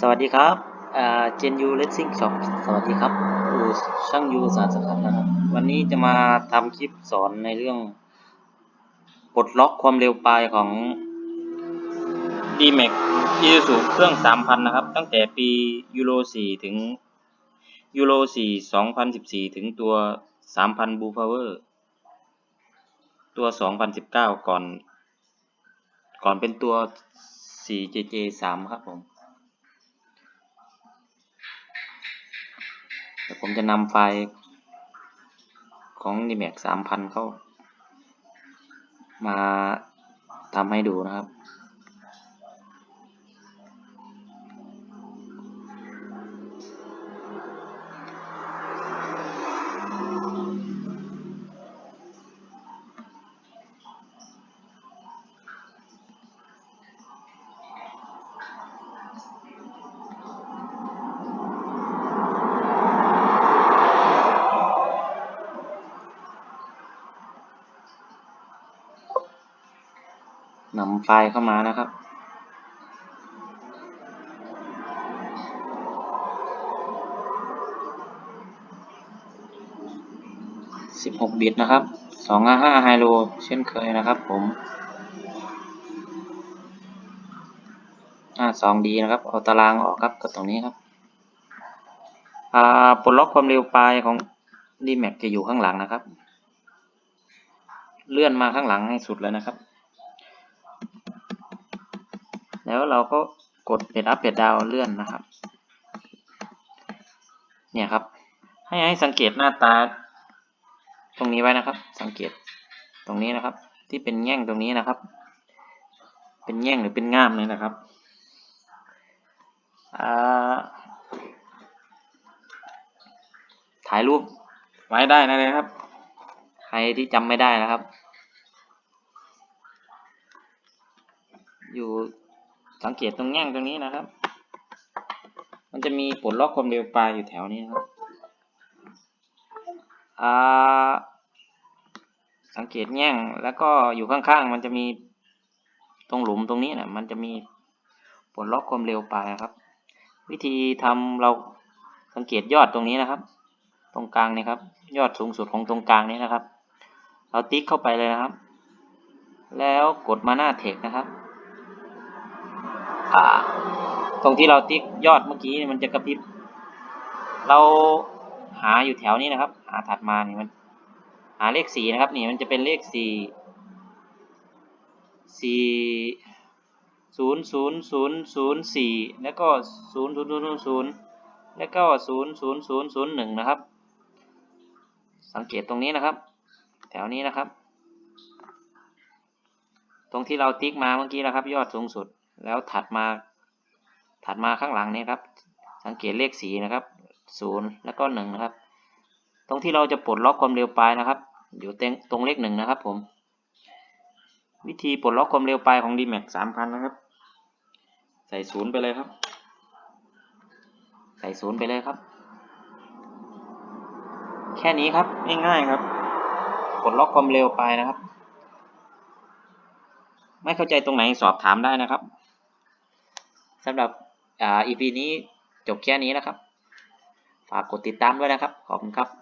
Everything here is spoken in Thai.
สวัสดีครับเจนยูเลสซิ่งช็อปสวัสดีครับอูช่างยูสารสครับนะครับ วันนี้จะมาทำคลิปสอนในเรื่องปลดล็อกความเร็วปลายของ d m a x i s u เครื่อง 3,000 นะครับ ตั้งแต่ปียูโร 4 ถึงยูโร 4 2014 ถึงตัว 3,000 Blue Power ตัว 2019 ก่อน ก่อนเป็นตัว 4JJ3 ครับผม ผมจะนำไฟล์ของ d m a x 3,000 เข้า มาทำให้ดูนะครับ นำไฟล์เข้ามานะครับ สิบหกบิตนะครับสองห้าไฮโลเช่นเคยนะครับผมอ่าสองดีนะครับ เอาตารางออกครับกดตรงนี้ครับปลดล็อกความเร็วปลายของ d m a x จะอยู่ข้างหลังนะครับ เลื่อนมาข้างหลังให้สุดเลยนะครับ แล้วเราก็กดเพจอัพเพจดาวเลื่อนนะครับ เนี่ยครับ ให้ให้สังเกตหน้าตา ตรงนี้ไว้นะครับ สังเกตตรงนี้นะครับ ที่เป็นแง่งตรงนี้นะครับ เป็นแง่งหรือเป็นง่ามเลยนะครับถ่ายรูปไว้ได้นะเลยครับ ใครที่จำไม่ได้นะครับ อยู่ สังเกตตรงแง่งตรงนี้นะครับ มันจะมีปลดล็อกความเร็วปลายอยู่แถวนี้นครับอ่าสังเกตแง่งแล้วก็อยู่ข้างๆ มันจะมีตรงหลุมตรงนี้นะมันจะมีปลดล็อกความเร็วปลายครับ วิธีทำเราสังเกตยอดตรงนี้นะครับ ตรงกลางนี่ครับ ยอดสูงสุดของตรงกลางนี้นะครับ เราติ๊กเข้าไปเลยนะครับ แล้วกดมาหน้าเทคนะครับ่าตรงที่เราติ๊กยอดเมื่อกี้นี่มันจะกระพริบ เราหาอยู่แถวนี้นะครับ หาถัดมานี่มัน หาเลขสี่นะครับ นี่มันจะเป็นเลขสี่สี่ศูนย์ศูนย์ศูนย์ศูนย์สี่แล้วก็ศูนย์ศูนย์ศูนย์ศูนย์แล้วก็ศูนย์ศูนย์ศูนย์ศูนย์หนึ่งนะครับ สังเกตตรงนี้นะครับ แถวนี้นะครับ ตรงที่เราติ๊กมาเมื่อกี้นะครับ ยอดสูงสุด แล้วถัดมาถัดมาข้างหลังนี้ครับ สังเกตเลขสีนะครับศูนย์แล้วก็หนึ่งนะครับ ตรงที่เราจะปลดล็อกความเร็วปลายนะครับ อยู่ตรงตรงเลขหนึ่งนะครับผม วิธีปลดล็อกความเร็วปลายของ D-Max 3,000 นะครับ ใส่ศูนย์ไปเลยครับ ใส่ศูนย์ไปเลยครับ แค่นี้ครับง่ายๆครับปลดล็อกความเร็วปลายนะครับ ไม่เข้าใจตรงไหนสอบถามได้นะครับ สำหรับอ่า EP นี้จบแค่นี้นะครับ ฝากกดติดตามด้วยนะครับ ขอบคุณครับ